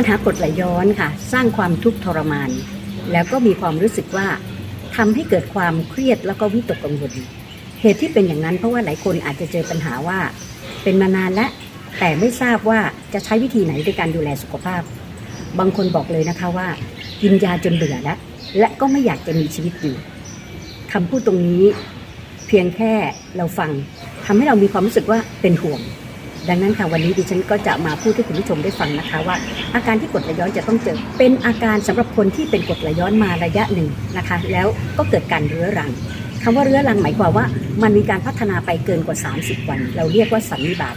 ปัญหากรดไหลย้อนค่ะ สร้างความทุกข์ทรมาน แล้วก็มีความรู้สึกว่าทำให้เกิดความเครียดแล้วก็วิตกกังวลเหตุที่เป็นอย่างนั้นเพราะว่าหลายคนอาจจะเจอปัญหาว่า เป็นมานานและแต่ไม่ทราบว่าจะใช้วิธีไหนในการดูแลสุขภาพ บางคนบอกเลยนะคะว่า กินยาจนเบื่อแล้วและก็ไม่อยากจะมีชีวิตอยู่คำพูดตรงนี้ เพียงแค่เราฟังทำให้เรามีความรู้สึกว่าเป็นห่วง ดังนั้นค่ะวันนี้ดิฉันก็จะมาพูดให้คุณผู้ชมได้ฟังนะคะว่า อาการที่กดไหลย้อนจะต้องเจอ เป็นอาการสำหรับคนที่เป็นกดไหลย้อนมาระยะหนึ่งนะคะ แล้วก็เกิดการเรื้อรังคำว่าเรื้อรังหมายความว่า มันมีการพัฒนาไปเกินกว่า 30 วัน เราเรียกว่าสันนิบาต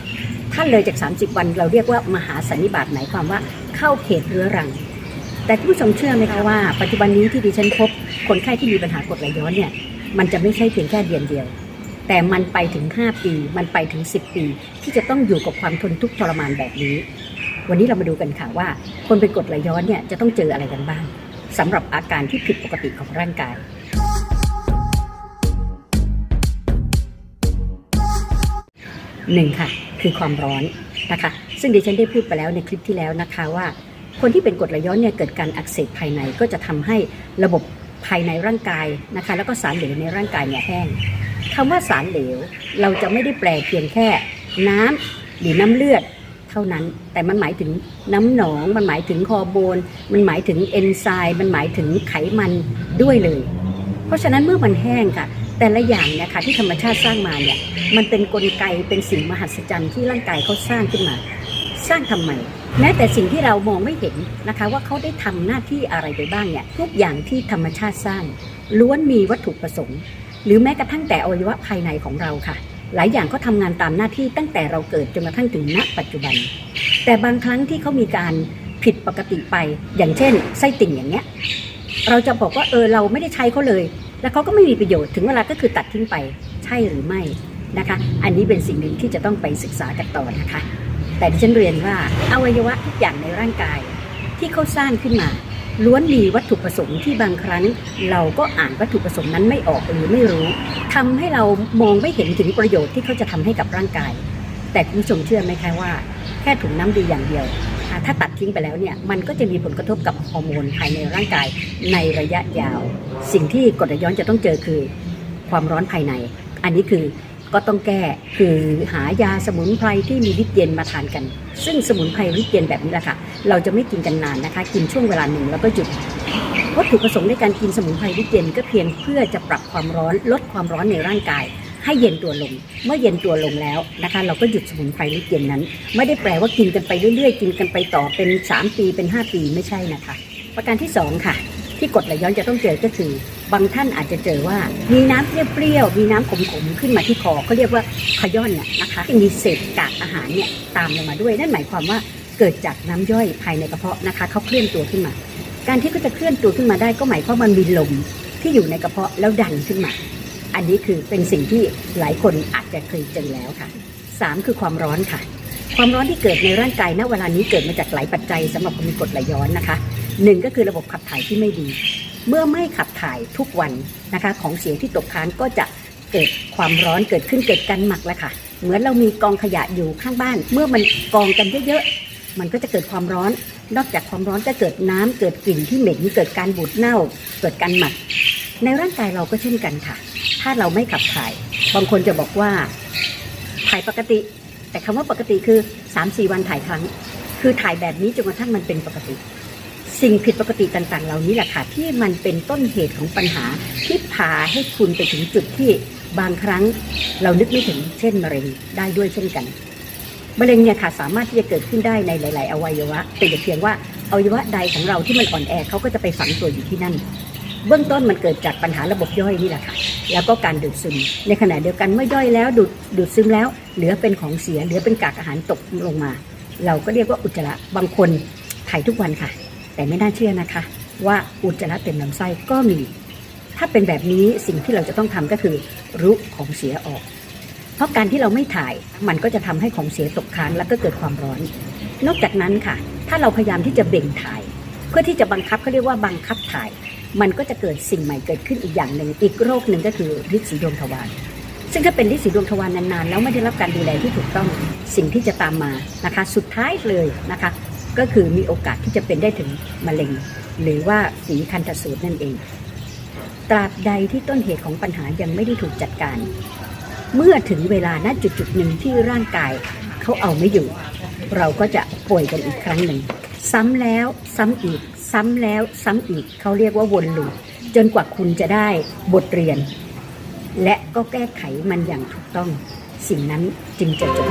ถ้าเลยจาก 30 วัน เราเรียกว่ามหาสันนิบาตหมายความว่าเข้าเขตเรื้อรัง แต่คุณผู้ชมเชื่อไหมคะว่า ปัจจุบันนี้ที่ดิฉันพบคนไข้ที่มีปัญหากดไหลย้อนเนี่ยมันจะไม่ใช่เพียงแค่เดือนเดียว แต่มันไปถึง 5 ปี มันไปถึง 10 ปี ที่จะต้องอยู่กับความทนทุกข์ทรมานแบบนี้ วันนี้เรามาดูกันค่ะว่า คนเป็นกรดไหลย้อนเนี่ยจะต้องเจออะไรกันบ้างสำหรับอาการที่ผิดปกติของร่างกายหนึ่งค่ะ คือความร้อนนะคะ ซึ่งดิฉันได้พูดไปแล้วในคลิปที่แล้วนะคะว่า คนที่เป็นกรดไหลย้อนเนี่ยเกิดการอักเสบภายในก็จะทำให้ระบบภายในร่างกายนะคะ แล้วก็สารเหลวในร่างกายเนี่ยแห้ง คำว่าสารเหลว เราจะไม่ได้แปลเพียงแค่น้ำหรือน้ำเลือดเท่านั้น แต่มันหมายถึงน้ำหนอง มันหมายถึงฮอร์โมนมันหมายถึงเอนไซม์มันหมายถึงไขมันด้วยเลย เพราะฉะนั้นเมื่อมันแห้งค่ะ แต่ละอย่างเนี่ยค่ะที่ธรรมชาติสร้างมาเนี่ยมันเป็นนกลไกเป็นสิ่งมหัศจรรย์ที่ร่างกายเขาสร้างขึ้นมา สร้างทำไมแม้แต่สิ่งที่เรามองไม่เห็นนะคะว่าเขาได้ทำหน้าที่อะไรไปบ้างเนี่ยทุกอย่างที่ธรรมชาติสร้างล้วนมีวัตถุประสงค์ หรือแม้กระทั่งแต่อวัยวะภายในของเราค่ะ หลายอย่างก็ทำงานตามหน้าที่ตั้งแต่เราเกิดจนกระทั่งถึงณปัจจุบัน แต่บางครั้งที่เขามีการผิดปกติไป อย่างเช่น ไส้ติ่งอย่างเงี้ยเราจะบอกว่าเออเราไม่ได้ใช้เขาเลย แล้วเขาก็ไม่มีประโยชน์ถึงเวลาก็คือตัดทิ้งไปใช่หรือไม่นะคะ อันนี้เป็นสิ่งหนึ่งที่จะต้องไปศึกษากันต่อนะคะ แต่ที่ฉันเรียนว่าอวัยวะทุกอย่างในร่างกายที่เขาสร้างขึ้นมา ล้วนมีวัตถุประสงค์ที่บางครั้ง เราก็อ่านวัตถุประสงค์นั้นไม่ออกหรือไม่รู้ทำให้เรามองไม่เห็นถึงประโยชน์ที่เขาจะทำให้กับร่างกาย แต่คุณผู้ชมเชื่อไหมคะว่า แค่ถุงน้ำดีอย่างเดียว ถ้าตัดทิ้งไปแล้วเนี่ยมันก็จะมีผลกระทบกับฮอร์โมนภายในร่างกายในระยะยาว สิ่งที่กรดย้อนจะต้องเจอคือ ความร้อนภายใน อันนี้คือ ก็ต้องแก้คือหายาสมุนไพรที่มีฤทธิ์เย็นมาทานกัน ซึ่งสมุนไพรฤทธิ์เย็นแบบนี้แหละค่ะ เราจะไม่กินกันนานนะคะ กินช่วงเวลาหนึ่งแล้วก็หยุดวัตถุประสงค์ในการกินสมุนไพรฤทธิ์เย็นก็เพียงเพื่อจะปรับความร้อนลดความร้อนในร่างกาย ให้เย็นตัวลง เมื่อเย็นตัวลงแล้วนะคะ เราก็หยุดสมุนไพรฤทธิ์เย็นนั้น ไม่ได้แปลว่ากินกันไปเรื่อยๆ กินกันไปต่อเป็น 3 ปีเป็น 5 ปีไม่ใช่นะคะ ประการที่ 2 ค่ะ ที่กรดไหลย้อนจะต้องเจอก็คือ บางท่านอาจจะเจอว่ามีน้ำเปรี้ยวๆมีน้ำขมๆขึ้นมาที่คอเขาเรียกว่าขย้อนเนี่ยนะคะมีเศษกากอาหารเนี่ยตามลงมาด้วย นั่นหมายความว่าเกิดจากน้ำย่อยภายในกระเพาะนะคะเขาเคลื่อนตัวขึ้นมา การที่เขาจะเคลื่อนตัวขึ้นมาได้ก็หมายความว่ามันมีลมที่อยู่ในกระเพาะแล้วดันขึ้นมา อันนี้คือเป็นสิ่งที่หลายคนอาจจะเคยเจอแล้วค่ะสามคือความร้อนค่ะ ความร้อนที่เกิดในร่างกายณเวลานี้เกิดมาจากหลายปัจจัยสำหรับคนมีกรดไหลย้อนนะคะหนึ่งก็คือระบบขับถ่ายที่ไม่ดี เมื่อไม่ขับถ่ายทุกวันนะคะ ของเสียที่ตกค้างก็จะเกิดความร้อนเกิดขึ้นเกิดการหมักแล้วค่ะ เหมือนเรามีกองขยะอยู่ข้างบ้าน เมื่อมันกองกันเยอะๆมันก็จะเกิดความร้อน นอกจากความร้อนก็เกิดน้ำเกิดกลิ่นที่เหม็นเกิดการบูดเน่า เกิดการหมัก ในร่างกายเราก็เช่นกันค่ะ ถ้าเราไม่ขับถ่ายบางคนจะบอกว่าถ่ายปกติ แต่คำว่าปกติคือ3-4วันถ่ายครั้ง คือถ่ายแบบนี้จนกระทั่งมันเป็นปกติ สิ่งผิดปกติต่างๆ เหล่านี้แหละค่ะที่มันเป็นต้นเหตุของปัญหาที่พาให้คุณไปถึงจุดที่บางครั้งเรานึกไม่ถึงเช่นมะเร็งได้ด้วยเช่นกันมะเร็งเนี่ยค่ะสามารถที่จะเกิดขึ้นได้ในหลาย ๆ อวัยวะแต่อย่เพียงว่าอวัยวะใดของเราที่มันอ่อนแอเขาก็จะไปฝังตัวอยู่ที่นั่น เบื้องต้นมันเกิดจากปัญหาระบบย่อยนี่แหละค่ะ แล้วก็การดูดซึม ในขณะเดียวกันเมื่อย่อยแล้วดูดดูดซึมแล้ว เหลือเป็นของเสียเหลือเป็นกากอาหารตกลงมา เราก็เรียกว่าอุจจาระบางคนถ่ายทุกวันค่ะ แต่ไม่น่าเชื่อนะคะ ว่าอุจจาระเต็มลำไส้ก็มี ถ้าเป็นแบบนี้สิ่งที่เราจะต้องทำก็คือรุของเสียออก เพราะการที่เราไม่ถ่ายมันก็จะทำให้ของเสียตกค้างแล้วก็เกิดความร้อน นอกจากนั้นค่ะ ถ้าเราพยายามที่จะเบ่งถ่าย เพื่อที่จะบังคับเขาเรียกว่าบังคับถ่าย มันก็จะเกิดสิ่งใหม่เกิดขึ้นอีกอย่างหนึ่งอีกโรคหนึ่งก็คือฤทธิ์สีดวงทวารซึ่งถ้าเป็นฤทธิ์สีดวงทวารนานๆ แล้วไม่ได้รับการดูแลที่ถูกต้องสิ่งที่จะตามมานะคะ สุดท้ายเลยนะคะ ก็คือมีโอกาสที่จะเป็นได้ถึงมะเร็ง หรือว่าสีคันธสูตรนั่นเอง ตราบใดที่ต้นเหตุของปัญหายังไม่ได้ถูกจัดการ เมื่อถึงเวลาณจุดจุดหนึ่งที่ร่างกายเขาเอาไม่อยู่ เราก็จะป่วยกันอีกครั้งหนึ่ง ซ้ำแล้วซ้ำอีก ซ้ำแล้วซ้ำอีกเขาเรียกว่าวนลูปจนกว่าคุณจะได้บทเรียน และก็แก้ไขมันอย่างถูกต้อง สิ่งนั้นจึงจะจบ